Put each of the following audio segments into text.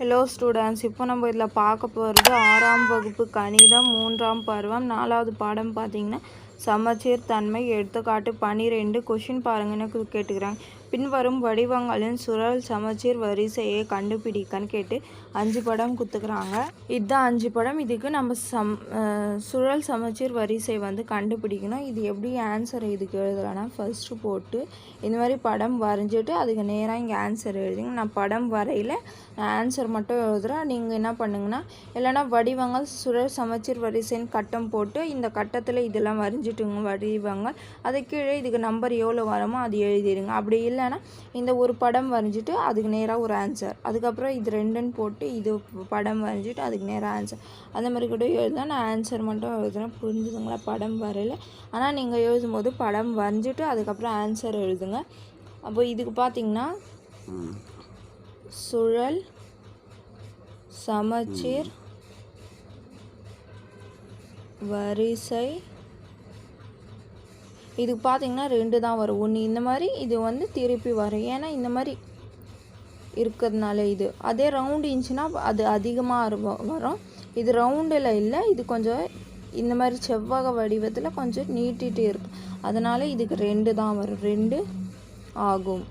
Hello students இப்போ நம்ம இதில் பார்க்க போகிறது ஆறாம் வகுப்பு கணிதம் மூன்றாம் பருவம் நாலாவது பாடம் பார்த்தீங்கன்னா சமச்சீர் தன்மை எடுத்துக்காட்டு பனிரெண்டு கொஷின் பாருங்கன்னு கேட்டுக்கிறாங்க பின்வரும் வடிவங்களின் சுழல் சமச்சீர் வரிசையை கண்டுபிடிக்கன்னு கேட்டு அஞ்சு படம் கொடுத்துக்கிறாங்க இதுதான் அஞ்சு படம். இதுக்கு நம்ம சம் சுழல் சமச்சீர் வரிசை வந்து கண்டுபிடிக்கணும். இது எப்படி ஆன்சர் இதுக்கு எழுதலைன்னா ஃபர்ஸ்ட்டு போட்டு இந்த மாதிரி படம் வரைஞ்சிட்டு அதுக்கு நேராக இங்கே ஆன்சர் எழுதிங்க. நான் படம் வரையில் நான் ஆன்சர் மட்டும் எழுதுகிறேன் நீங்கள் என்ன பண்ணுங்கன்னா இல்லைன்னா வடிவங்கள் சுழல் சமச்சீர் வரிசைன்னு கட்டம் போட்டு இந்த கட்டத்தில் இதெல்லாம் வரைஞ்சிட்டுங்க வடிவங்கள் அது கீழே இதுக்கு நம்பர் எவ்வளோ வருமோ அது எழுதிடுங்க. அப்படி இல்லைன்னா இந்த ஒரு படம் வரைஞ்சிட்டு அதுக்கு நேராக ஒரு ஆன்சர் அதுக்கப்புறம் இது ரெண்டுன்னு போட்டு இது படம் வரைஞ்சிட்டு அதுக்கு நேராக ஆன்சர் அந்த மாதிரி கூட எழுதா நான் ஆன்சர் மட்டும் எழுதுறேன். புரிஞ்சுதுங்களா? படம் வரையில. ஆனால் நீங்கள் எழுதும்போது படம் வரைஞ்சிட்டு அதுக்கப்புறம் ஆன்சர் எழுதுங்க. அப்போ இதுக்கு பார்த்தீங்கன்னா சுழல் சமச்சீர் வரிசை இதுக்கு பார்த்தீங்கன்னா ரெண்டு தான் வரும். ஒன்று இந்த மாதிரி இது வந்து திருப்பி வரும். ஏன்னா இந்த மாதிரி இருக்கிறதுனால இது. அதே ரவுண்டு இருந்துச்சுன்னா அது அதிகமாக வரும். இது ரவுண்டில் இல்லை இது கொஞ்சம் இந்த மாதிரி செவ்வக வடிவத்தில் கொஞ்சம் நீட்டிட்டு இருக்கு. அதனால் இதுக்கு ரெண்டு தான் வரும். ரெண்டு ஆகும்.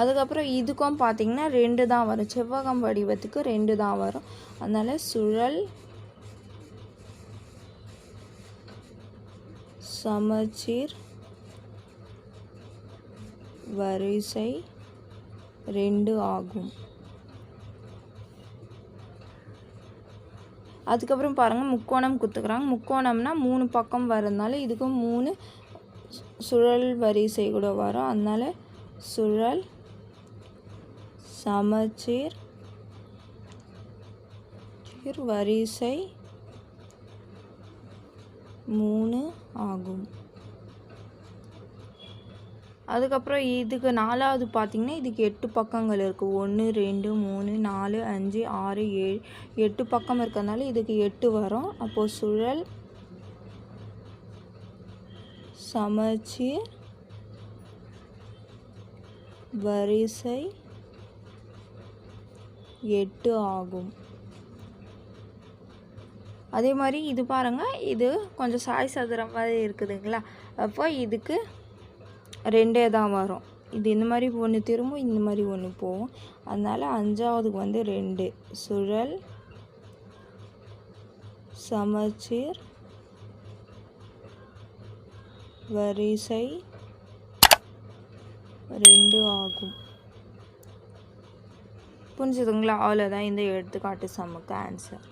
அதுக்கப்புறம் இதுக்கும் பார்த்திங்கன்னா ரெண்டு தான் வரும். செவ்வகம் வடிவத்துக்கு ரெண்டு தான் வரும். அதனால் சுழல் சமச்சீர். வரிசை ரெண்டு ஆகும். அதுக்கப்புறம் பாருங்கள் முக்கோணம் குத்துக்கிறாங்க. முக்கோணம்னா மூணு பக்கம் வரதுனால இதுக்கும் மூணு சு- சுழல் வரிசை கூட வரும். அதனால் சுழல் சமச்சீர் சீர் வரிசை மூணு ஆகும். அதுக்கப்புறம் இதுக்கு நாலாவது பார்த்திங்கன்னா இதுக்கு எட்டு பக்கங்கள் இருக்குது ஒன்று ரெண்டு மூணு நாலு அஞ்சு ஆறு ஏழு எட்டு பக்கம் இருக்கிறதுனால இதுக்கு எட்டு வரும். அப்போது சுழல் சமச்சீர் வரிசை எட்டு ஆகும். அதே மாதிரி இது பாருங்கள் இது கொஞ்சம் சாய் சதுரம் மாதிரி இருக்குதுங்களா? அப்போ இதுக்கு ரெண்டே தான் வரும். இது இந்த மாதிரி ஒன்று திரும்பும் இந்த மாதிரி ஒன்று போகும். அதனால் அஞ்சாவதுக்கு வந்து ரெண்டு. சுழல் சமச்சீர் வரிசை ரெண்டு ஆகும். புரிஞ்சுதுங்களா? அவ்வளோதான் இந்த எடுத்துக்காட்டு சமக்கு ஆன்சர்